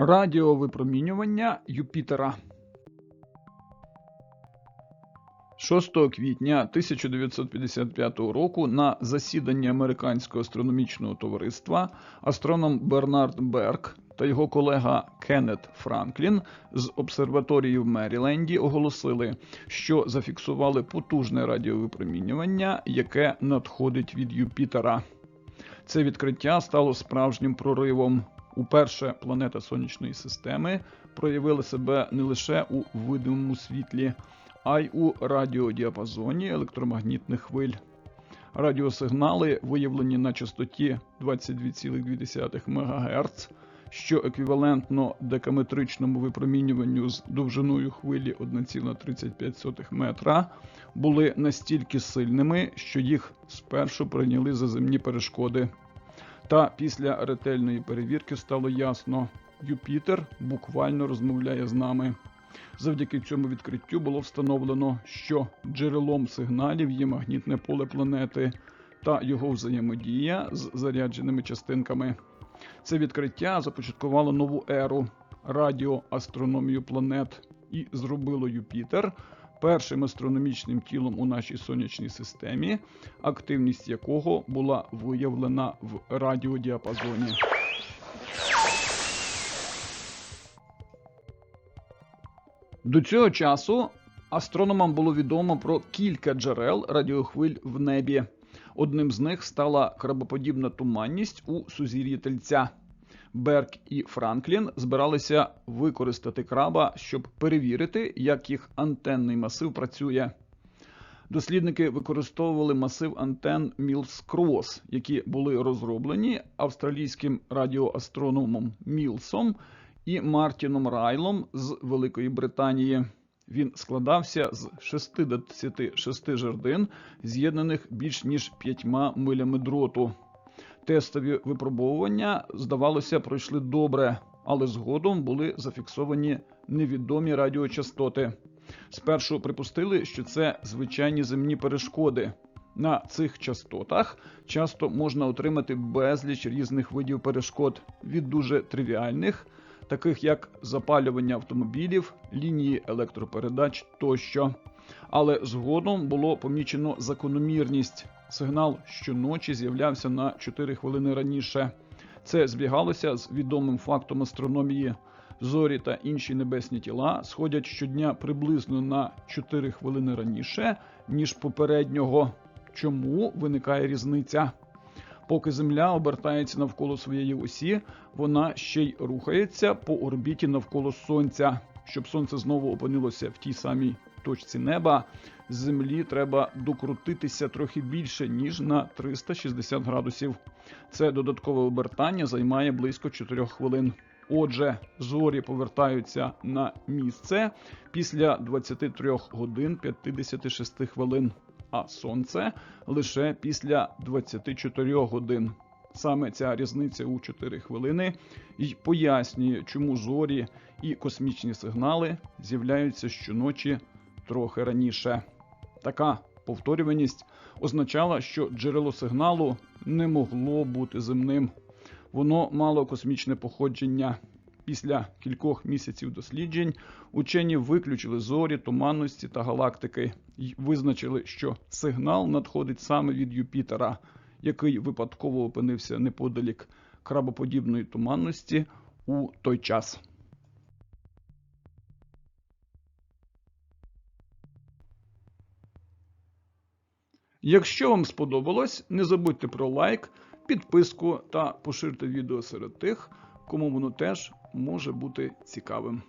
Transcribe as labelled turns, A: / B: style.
A: Радіовипромінювання Юпітера. 6 квітня 1955 року на засіданні Американського астрономічного товариства астроном Бернард Берк та його колега Кеннет Франклін з обсерваторії в Меріленді оголосили, що зафіксували потужне радіовипромінювання, яке надходить від Юпітера. Це відкриття стало справжнім проривом. Уперше планета Сонячної системи проявила себе не лише у видимому світлі, а й у радіодіапазоні електромагнітних хвиль. Радіосигнали, виявлені на частоті 22,2 МГц, що еквівалентно декаметричному випромінюванню з довжиною хвилі 1,35 метра, були настільки сильними, що їх спершу прийняли за земні перешкоди. Та після ретельної перевірки стало ясно, Юпітер буквально розмовляє з нами. Завдяки цьому відкриттю було встановлено, що джерелом сигналів є магнітне поле планети та його взаємодія з зарядженими частинками. Це відкриття започаткувало нову еру радіоастрономію планет і зробило Юпітер першим астрономічним тілом у нашій сонячній системі, активність якого була виявлена в радіодіапазоні. До цього часу астрономам було відомо про кілька джерел радіохвиль в небі. Одним з них стала крабоподібна туманність у сузір'ї тельця. Берк і Франклін збиралися використати краба, щоб перевірити, як їх антенний масив працює. Дослідники використовували масив антенн Мілс Крос, які були розроблені австралійським радіоастрономом Мілсом і Мартіном Райлом з Великої Британії. Він складався з 66 жердин, з'єднаних більш ніж п'ятьма милями дроту. Тестові випробовування, здавалося, пройшли добре, але згодом були зафіксовані невідомі радіочастоти. Спершу припустили, що це звичайні земні перешкоди. На цих частотах часто можна отримати безліч різних видів перешкод від дуже тривіальних, таких як запалювання автомобілів, лінії електропередач тощо. Але згодом було помічено закономірність. Сигнал щоночі з'являвся на 4 хвилини раніше. Це збігалося з відомим фактом астрономії. Зорі та інші небесні тіла сходять щодня приблизно на 4 хвилини раніше, ніж попереднього. Чому виникає різниця? Поки Земля обертається навколо своєї осі, вона ще й рухається по орбіті навколо Сонця. Щоб сонце знову опинилося в тій самій точці неба, землі треба докрутитися трохи більше, ніж на 360 градусів. Це додаткове обертання займає близько 4 хвилин. Отже, зорі повертаються на місце після 23 годин 56 хвилин, а сонце лише після 24 годин. Саме ця різниця у 4 хвилини й пояснює, чому зорі і космічні сигнали з'являються щоночі трохи раніше. Така повторюваність означала, що джерело сигналу не могло бути земним. Воно мало космічне походження. Після кількох місяців досліджень учені виключили зорі, туманності та галактики і визначили, що сигнал надходить саме від Юпітера, який випадково опинився неподалік крабоподібної туманності у той час. Якщо вам сподобалось, не забудьте про лайк, підписку та поширте відео серед тих, кому воно теж може бути цікавим.